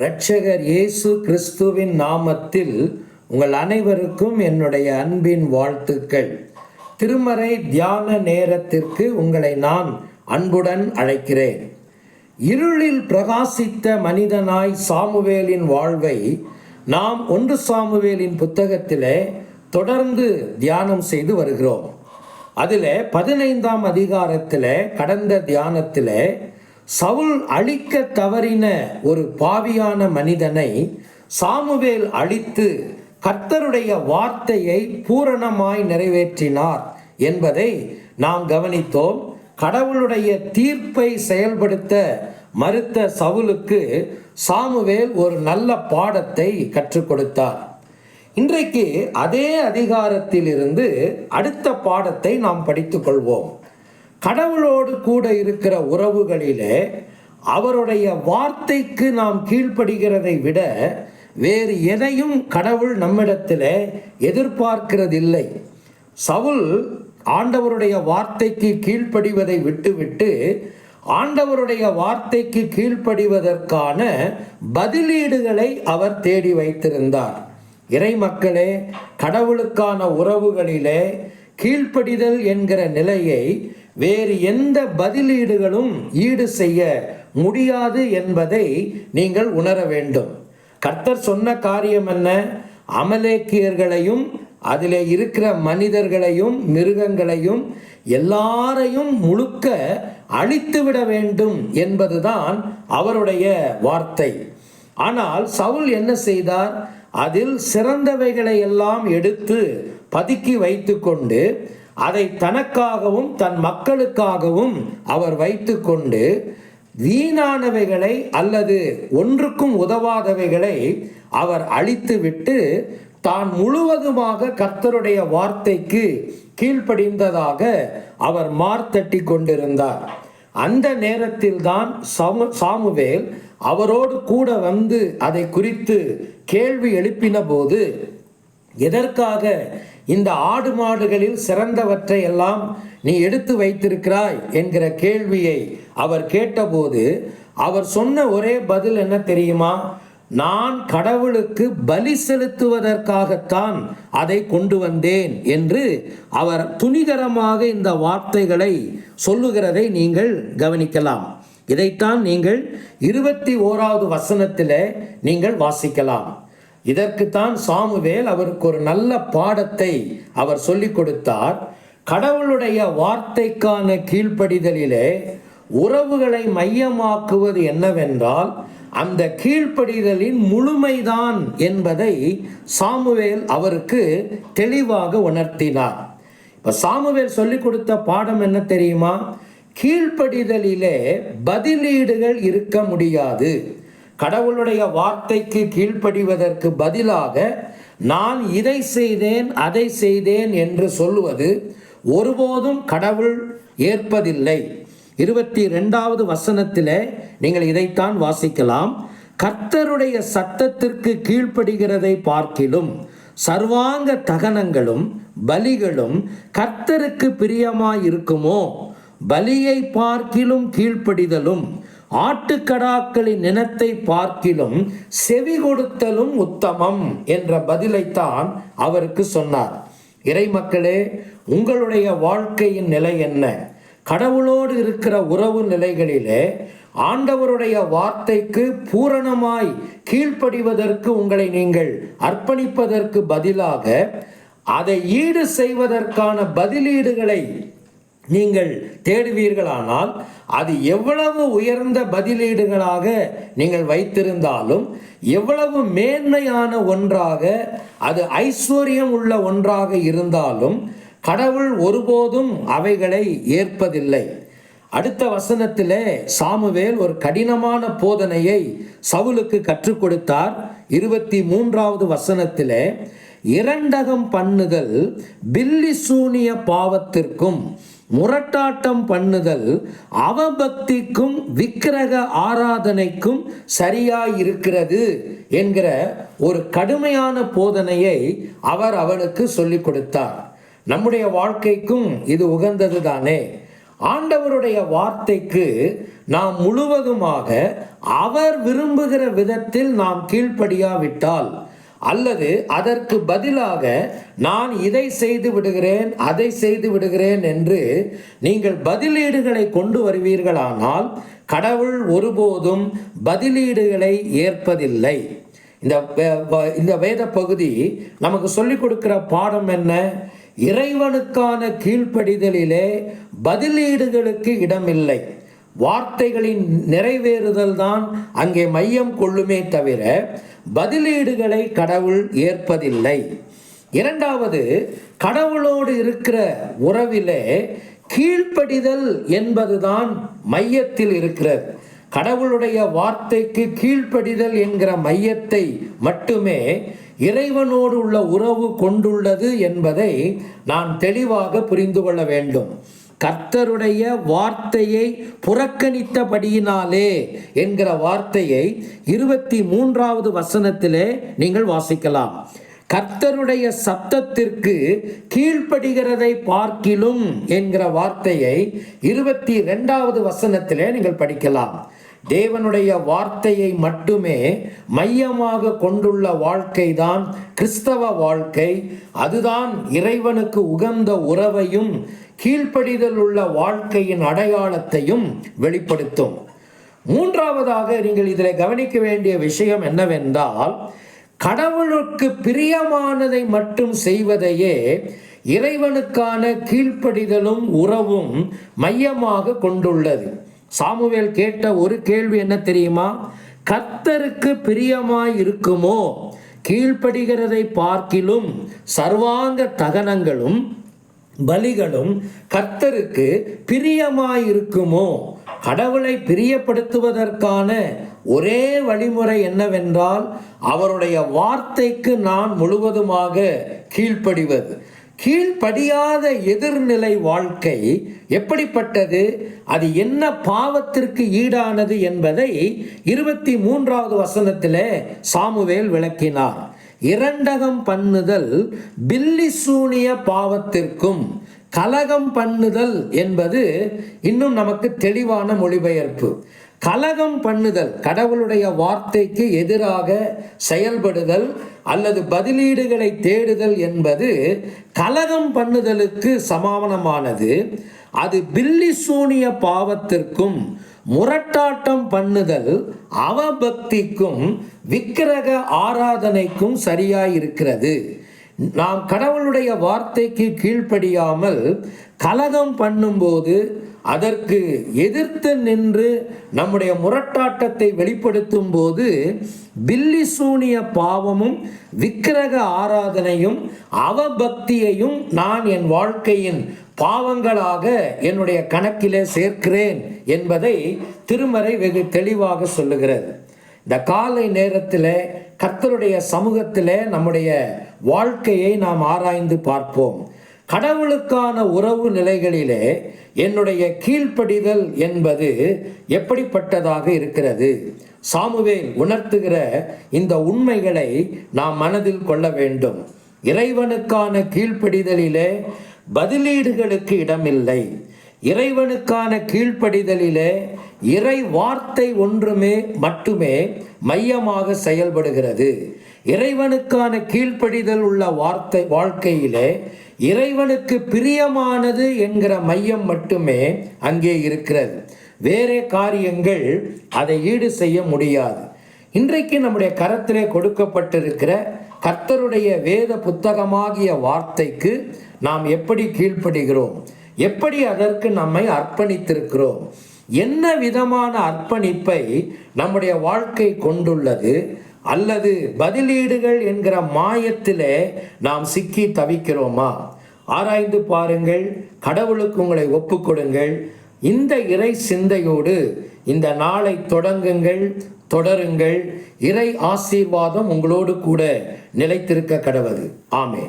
இரட்சகர் இயேசு கிறிஸ்துவின் நாமத்தில் உங்கள் அனைவருக்கும் என்னுடைய அன்பின் வாழ்த்துக்கள். திருமறை தியான நேரத்திற்கு உங்களை நான் அன்புடன் அழைக்கிறேன். இருளில் பிரகாசித்த மனிதனாய் சாமுவேலின் வாழ்வை நாம் ஒன்று சாமுவேலின் புத்தகத்திலே தொடர்ந்து தியானம் செய்து வருகிறோம். அதில் பதினைந்தாம் அதிகாரத்தில் கடந்த தியானத்தில் சவுல் அழிக்க தவறின ஒரு பாவியான மனிதனை சாமுவேல் அழித்து கர்த்தருடைய வார்த்தையை பூரணமாய் நிறைவேற்றினார் என்பதை நாம் கவனித்தோம். கடவுளுடைய தீர்ப்பை செயல்படுத்த மறுத்த சவுலுக்கு சாமுவேல் ஒரு நல்ல பாடத்தை கற்றுக் கொடுத்தார் இன்றைக்கு அதே அதிகாரத்திலிருந்து அடுத்த பாடத்தை நாம் படித்துக்கொள்வோம். கடவுளோடு கூட இருக்கிற உறவுகளிலே அவருடைய வார்த்தைக்கு நாம் கீழ்ப்படுகிறதை விட வேறு எதையும் கடவுள் நம்மிடத்தில் எதிர்பார்க்கிறதில்லை. சவுல் ஆண்டவருடைய வார்த்தைக்கு கீழ்ப்படிவதை விட்டுவிட்டு ஆண்டவருடைய வார்த்தைக்கு கீழ்ப்படிவதற்கான பதிலீடுகளை அவர் தேடி வைத்திருந்தார். இறை மக்களே கடவுளுக்கான உறவுகளிலே கீழ்ப்படிதல் என்கிற நிலையை வேறு எந்த பதிலீடுகளும் ஈடு செய்ய முடியாது என்பதை நீங்கள் உணர வேண்டும். கர்த்தர் சொன்ன காரியம் என்ன? அமலேக்கியர்களையும் அதிலே இருக்கிற மனிதர்களையும் மிருகங்களையும் எல்லாரையும் முழுக்க அழித்துவிட வேண்டும் என்பதுதான் அவருடைய வார்த்தை. ஆனால் சவுல் என்ன செய்தார்? அதில் சிறந்தவைகளை எல்லாம் எடுத்து பதுக்கி வைத்துக்கொண்டு அதை தனக்காகவும் தன் மக்களுக்காகவும் அவர் வைத்துக்கொண்டு வீணானவைகளை அல்லது ஒன்றுக்கும் உதவாதவைகளை அவர் அழித்துவிட்டு தான் முழுவதுமாக கர்த்தருடைய வார்த்தைக்கு கீழ்ப்படிந்ததாக அவர் மார்த்தட்டி கொண்டிருந்தார். அந்த நேரத்தில் தான் சாமுவேல் அவரோடு கூட வந்து அதை குறித்து கேள்வி எழுப்பின போது எதற்காக இந்த ஆடு மாடுகளில் சிறந்தவற்றை எல்லாம் நீ எடுத்து வைத்திருக்கிறாய் என்கிற கேள்வியை அவர் கேட்டபோது அவர் சொன்ன ஒரே பதில் என்ன தெரியுமா? நான் கடவுளுக்கு பலி செலுத்துவதற்காகத்தான் அதை கொண்டு வந்தேன் என்று அவர் துணிகரமாக இந்த வார்த்தைகளை சொல்லுகிறதை நீங்கள் கவனிக்கலாம். இதைத்தான் நீங்கள் இருபத்தி ஓராவது வசனத்தில் நீங்கள் வாசிக்கலாம். இதற்குத்தான் சாமுவேல் அவருக்கு ஒரு நல்ல பாடத்தை அவர் சொல்லிக் கொடுத்தார். கடவுளுடைய வார்த்தைக்கான கீழ்ப்படிதலிலே உறவுகளை மையமாக்குவது என்னவென்றால் அந்த கீழ்ப்படிதலின் முழுமைதான் என்பதை சாமுவேல் அவருக்கு தெளிவாக உணர்த்தினார். இப்போ சாமுவேல் சொல்லிக் கொடுத்த பாடம் என்ன தெரியுமா? கீழ்ப்படிதலிலே பதிலீடுகள் இருக்க முடியாது. கடவுளுடைய வார்த்தைக்கு கீழ்ப்படிவதற்கு பதிலாக நான் இதை செய்தேன் அதை செய்தேன் என்று சொல்லுவது ஒருபோதும் கடவுள் ஏற்பதில்லை. இருபத்தி ரெண்டாவது வசனத்தில் நீங்கள் இதைத்தான் வாசிக்கலாம். கர்த்தருடைய சத்தத்திற்கு கீழ்ப்படுகிறதை பார்க்கிலும் சர்வாங்க தகனங்களும் பலிகளும் கர்த்தருக்கு பிரியமாய் இருக்குமோ பலியை பார்க்கிலும் கீழ்ப்படிதலும் ஆட்டுக்கடாக்களின் நினத்தை பார்க்கிலும் செவி கொடுத்தலும் உத்தமம் என்ற பதிலைத்தான் அவருக்கு சொன்னார். இறை மக்களே உங்களுடைய வாழ்க்கையின் நிலை என்ன? கடவுளோடு இருக்கிற உறவு நிலைகளிலே ஆண்டவருடைய வார்த்தைக்கு பூரணமாய் கீழ்ப்படிவதற்கு உங்களை நீங்கள் அர்ப்பணிப்பதற்கு பதிலாக அதை ஈடு செய்வதற்கான பதிலீடுகளை நீங்கள் தேடுவீர்களானால் அது எவ்வளவு உயர்ந்த பதிலீடுகளாக நீங்கள் வைத்திருந்தாலும் எவ்வளவு மேன்மையான ஒன்றாக அது ஐஸ்வர்யம் உள்ள ஒன்றாக இருந்தாலும் கடவுள் ஒருபோதும் அவைகளை ஏற்பதில்லை. அடுத்த வசனத்திலே சாமுவேல் ஒரு கடினமான போதனையை சவுலுக்கு கற்றுக் கொடுத்தார். இருபத்தி மூன்றாவது வசனத்திலே இரண்டகம் பண்ணுதல் பில்லி சூனிய பாவத்திற்கும் முரட்டாட்டம் பண்ணுதல் அவபக்திக்கும் விக்கிரக ஆராதனைக்கும் சரியாய் இருக்கிறது என்கிற ஒரு கடுமையான போதனையை அவர் அவனுக்கு சொல்லிக் கொடுத்தார். நம்முடைய வாழ்க்கைக்கும் இது உகந்தது தானே ஆண்டவருடைய வார்த்தைக்கு நாம் முழுவதுமாக அவர் விரும்புகிற விதத்தில் நாம் கீழ்ப்படியாவிட்டால் அல்லது அதற்கு பதிலாக நான் இதை செய்து விடுகிறேன் அதை செய்து விடுகிறேன் என்று நீங்கள் பதிலீடுகளை கொண்டு வருவீர்களானால் கடவுள் ஒருபோதும் பதிலீடுகளை ஏற்பதில்லை. இந்த வே- வ- இந்த வேத பகுதி நமக்கு சொல்லிக் கொடுக்கிற பாடம் என்ன? இறைவனுக்கான கீழ்ப்படிதலிலே பதிலீடுகளுக்கு இடமில்லை. வார்த்தைகளின் நிறைவேறுதல் தான் அங்கே மையம் கொள்ளுமே தவிர பதிலீடுகளை கடவுள் ஏற்பதில்லை. இரண்டாவது கடவுளோடு இருக்கிற உறவிலே கீழ்ப்படிதல் என்பதுதான் மையத்தில் இருக்கிறது. கடவுளுடைய வார்த்தைக்கு கீழ்ப்படிதல் என்கிற மையத்தை மட்டுமே இறைவனோடு உள்ள உறவு கொண்டுள்ளது என்பதை நான் தெளிவாக புரிந்து கொள்ள வேண்டும். கர்த்தருடைய வார்த்தையை புறக்கணித்தபடியினாலே என்கிற வார்த்தையை இருபத்தி மூன்றாவது வசனத்திலே நீங்கள் வாசிக்கலாம். கர்த்தருடைய சத்தத்திற்கு கீழ்ப்படுகிறதை பார்க்கிலும் என்கிற வார்த்தையை இருபத்தி ரெண்டாவது வசனத்திலே நீங்கள் படிக்கலாம். தேவனுடைய வார்த்தையை மட்டுமே மையமாக கொண்டுள்ள வாழ்க்கைதான் கிறிஸ்தவ வாழ்க்கை. அதுதான் இறைவனுக்கு உகந்த உறவையும் கீழ்ப்படிதல் உள்ள வாழ்க்கையின் அடையாளத்தையும் வெளிப்படுத்தும். மூன்றாவதாக நீங்கள் இதில் கவனிக்க வேண்டிய விஷயம் என்னவென்றால் கடவுளுக்கு பிரியமானதை மட்டும் செய்வதையே இறைவனுக்கான கீழ்ப்படிதலும் உறவும் மையமாக கொண்டுள்ளது. சாமுவேல் கேட்ட ஒரு கேள்வி என்ன தெரியுமா? கர்த்தருக்கு பிரியமாய் இருக்குமோ? கீழ்ப்படுகிறதை பார்க்கிலும் சர்வாங்க தகனங்களும் பலிகளும் கர்த்தருக்கு பிரியமாயிருக்குமோ? கடவுளை பிரியப்படுத்துவதற்கான ஒரே வழிமுறை என்னவென்றால் அவருடைய வார்த்தைக்கு நான் முழுவதுமாக கீழ்ப்படிவது. கீழ்ப்படியாத எதிர்நிலை வாழ்க்கை எப்படிப்பட்டது? அது என்ன பாவத்திற்கு ஈடானது என்பதை இருபத்தி மூன்றாவது வசனத்திலே சாமுவேல் விளக்கினார். இரண்டகம் பண்ணுதல் பில்லிசூனிய பாவத்திற்கும் கலகம் பண்ணுதல் என்பது இன்னும் நமக்கு தெளிவான மொழிபெயர்ப்பு. கலகம் பண்ணுதல் கடவுளுடைய வார்த்தைக்கு எதிராக செயல்படுதல் அல்லது பதிலீடுகளை தேடுதல் என்பது கலகம் பண்ணுதலுக்கு சமானமானது. அது பில்லி சூனிய பாவத்திற்கும் முரட்டாட்டம் பண்ணுதல் அவபக்திக்கும் விக்கிரக ஆராதனைக்கும் சரியாயிருக்கிறது. நாம் கடவுளுடைய வார்த்தைக்கு கீழ்ப்படியாமல் கலகம் பண்ணும்போது அதற்கு எதிர்த்து நின்று நம்முடைய முரட்டாட்டத்தை வெளிப்படுத்தும் போது பில்லி சூனிய பாவமும் விக்கிரக ஆராதனையும் அவபக்தியையும் நான் என் வாழ்க்கையின் பாவங்களாக என்னுடைய கணக்கிலே சேர்க்கிறேன் என்பதை திருமறை வெகு தெளிவாக சொல்லுகிறது. இந்த காலை நேரத்தில் கர்த்தருடைய சமூகத்தில் நம்முடைய வாழ்க்கையை நாம் ஆராய்ந்து பார்ப்போம். கடவுளுக்கான உறவு நிலைகளிலே என்னுடைய கீழ்ப்படிதல் என்பது எப்படிப்பட்டதாக இருக்கிறது? சாமுவேல் உணர்த்துகிற இந்த உண்மைகளை நாம் மனதில் கொள்ள வேண்டும். இறைவனுக்கான கீழ்ப்படிதலிலே பதிலீடுகளுக்கு இடமில்லை. இறைவனுக்கான கீழ்ப்படிதலிலே இறை வார்த்தை ஒன்றுமே மட்டுமே மையமாக செயல்படுகிறது. இறைவனுக்கான கீழ்ப்படிதல் உள்ள வார்த்தை வாழ்க்கையிலே இறைவனுக்கு பிரியமானது என்கிற மையம் மட்டுமே அங்கே இருக்கிறது. வேறே காரியங்கள் அதை ஈடு செய்ய முடியாது. இன்றைக்கு நம்முடைய கரத்திலே கொடுக்கப்பட்டிருக்கிற கர்த்தருடைய வேத புத்தகமாகிய வார்த்தைக்கு நாம் எப்படி கீழ்ப்படுகிறோம்? எப்படி அதற்கு நம்மை அர்ப்பணித்திருக்கிறோம்? என்ன விதமான அர்ப்பணிப்பை நம்முடைய வாழ்க்கை கொண்டுள்ளது? அல்லது பதிலீடுகள் என்கிற மாயத்திலே நாம் சிக்கி தவிக்கிறோமா? ஆராய்ந்து பாருங்கள் கடவுளுக்கு உங்களை ஒப்புக்கொடுங்கள் இந்த இறை சிந்தையோடு இந்த நாளை தொடங்குங்கள் தொடருங்கள். இறை ஆசீர்வாதம் உங்களோடு கூட நிலைத்திருக்க கடவுது. ஆமே